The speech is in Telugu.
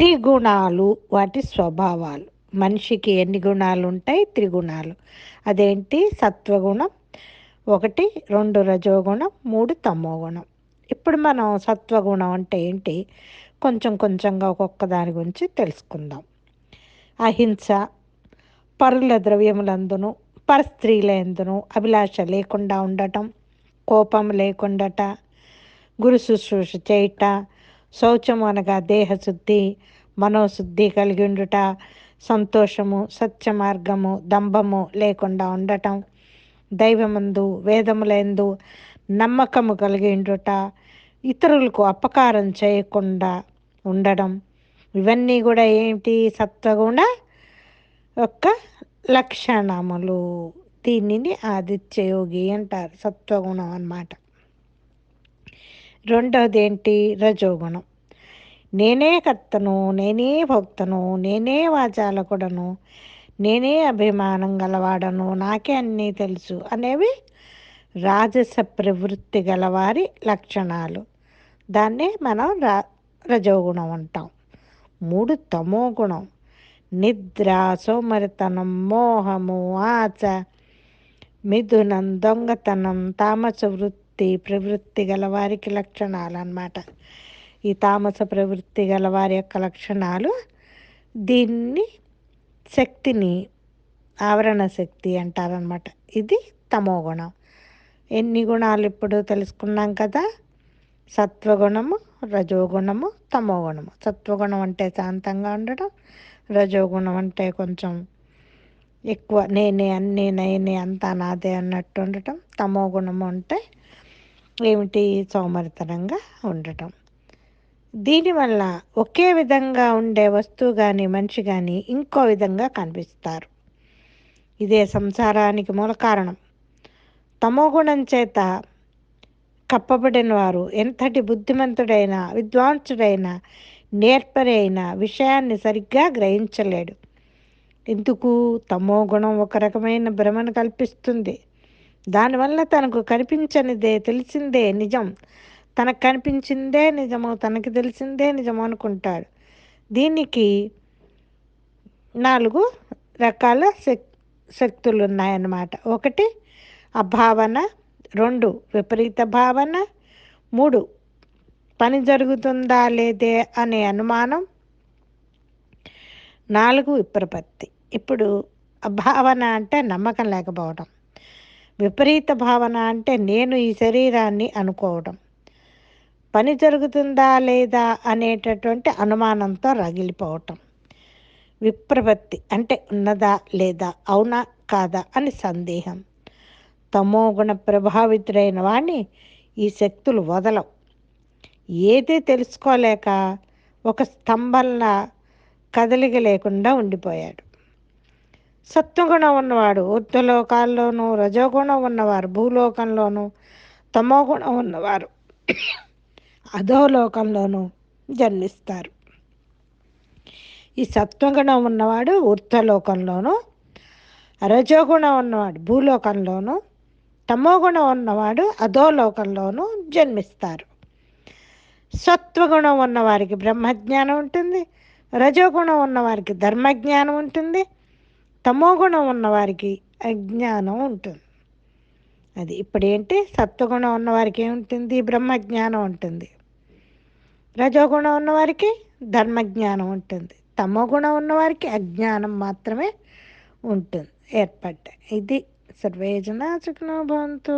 త్రిగుణాలు వాటి స్వభావాలు. మనిషికి ఎన్ని గుణాలు ఉంటాయి త్రిగుణాలు. అదేంటి? సత్వగుణం ఒకటి రెండు రజోగుణం మూడు తమోగుణం. ఇప్పుడు మనం సత్వగుణం అంటే ఏంటి? కొంచెం కొంచెంగా ఒక్కొక్క దాని గురించి తెలుసుకుందాం. అహింస పరుల ద్రవ్యములందును పరస్త్రీలందును అభిలాష లేకుండా ఉండటం కోపం లేకుండాట గురు శుశ్రూష చేయట శౌచము అనగా దేహశుద్ధి మనోశుద్ధి కలిగి ఉండుట సంతోషము సత్య మార్గము దంభము లేకుండా ఉండటం దైవమందు వేదములందు నమ్మకము కలిగి ఉండుట ఇతరులకు అపకారం చేయకుండా ఉండడం. ఇవన్నీ కూడా ఏమిటి? సత్వగుణ యొక్క లక్షణములు. దీనిని ఆదిత్యయోగి అంటారు. సత్వగుణం అన్నమాట. రెండవది ఏంటి రజోగుణం. నేనే కర్తను నేనే భక్తను నేనే వాచాలకుడను నేనే అభిమానం గలవాడను నాకే అన్నీ తెలుసు అనేవి రాజస ప్రవృత్తి గలవారి లక్షణాలు. దాన్నే మనం రా రజోగుణం అంటాం. మూడు తమో గుణం. నిద్ర సోమరితనం మోహము ఆచ మిథునం దొంగతనం తామస వృత్తి ప్రవృత్తి గల వారికి లక్షణాలు అన్నమాట ఈ తామస ప్రవృత్తి గల వారి యొక్క లక్షణాలు దీన్ని శక్తిని ఆవరణ శక్తి అంటారనమాట ఇది తమో గుణం. ఎన్ని గుణాలు ఇప్పుడు తెలుసుకున్నాం కదా? సత్వగుణము రజోగుణము తమోగుణము సత్వగుణం అంటే శాంతంగా ఉండడం రజోగుణం అంటే కొంచెం ఎక్కువ నేనే అన్నీ నేనే అంతా నాదే అన్నట్టు ఉండటం. తమో గుణము అంటే ఏమిటి? సోమరితనంగా ఉండటం. దీనివల్ల ఒకే విధంగా ఉండే వస్తువు కానీ మనిషి కానీ ఇంకో విధంగా కనిపిస్తారు. ఇదే సంసారానికి మూల కారణం. తమోగుణం చేత కప్పబడిన వారు ఎంతటి బుద్ధిమంతుడైన విద్వాంసుడైన నేర్పరి అయిన విషయాన్ని సరిగ్గా గ్రహించలేడు. ఎందుకు? తమో గుణం ఒక రకమైన భ్రమను కల్పిస్తుంది. దానివల్ల తనకు కనిపించనిదే తెలిసిందే నిజం. తనకు కనిపించిందే నిజము తనకి తెలిసిందే నిజము అనుకుంటాడు. దీనికి నాలుగు రకాల శక్ శక్తులు ఉన్నాయన్నమాట ఒకటి అభావన. రెండు విపరీత భావన. మూడు పని జరుగుతుందా లేదే అనే అనుమానం. నాలుగు విప్రపత్తి. ఇప్పుడు భావన అంటే నమ్మకం లేకపోవడం. విపరీత భావన అంటే నేను ఈ శరీరాన్ని అనుకోవడం. పని జరుగుతుందా లేదా అనేటటువంటి అనుమానంతో రగిలిపోవటం. విప్రపత్తి అంటే ఉన్నదా లేదా అవునా కాదా అని సందేహం. తమో గుణ ప్రభావితుడైన వాణ్ణి ఈ శక్తులు వదలవు. ఏది తెలుసుకోలేక ఒక స్తంభంలా కదలిక లేకుండా ఉండిపోయాడు. సత్వగుణం ఉన్నవాడు ఊర్ధ్వలోకాల్లోనూ రజోగుణం ఉన్నవారు భూలోకంలోనూ తమోగుణం ఉన్నవారు అధోలోకంలోనూ జన్మిస్తారు. ఈ సత్వగుణం ఉన్నవాడు ఊర్ధ్వలోకంలోనూ రజోగుణం ఉన్నవాడు భూలోకంలోనూ తమోగుణం ఉన్నవాడు అధోలోకంలోనూ జన్మిస్తారు. సత్వగుణం ఉన్నవారికి బ్రహ్మజ్ఞానం ఉంటుంది రజోగుణం ఉన్నవారికి ధర్మజ్ఞానం ఉంటుంది తమోగుణం ఉన్నవారికి అజ్ఞానం ఉంటుంది. అది ఇప్పుడేంటి? సత్వగుణం ఉన్నవారికి ఏముంటుంది? బ్రహ్మజ్ఞానం ఉంటుంది. రజోగుణం ఉన్నవారికి ధర్మజ్ఞానం ఉంటుంది. తమోగుణం ఉన్నవారికి అజ్ఞానం మాత్రమే ఉంటుంది. ఏర్పడ్డాయి. ఇది సర్వేజనా సుఖనో భవంతు.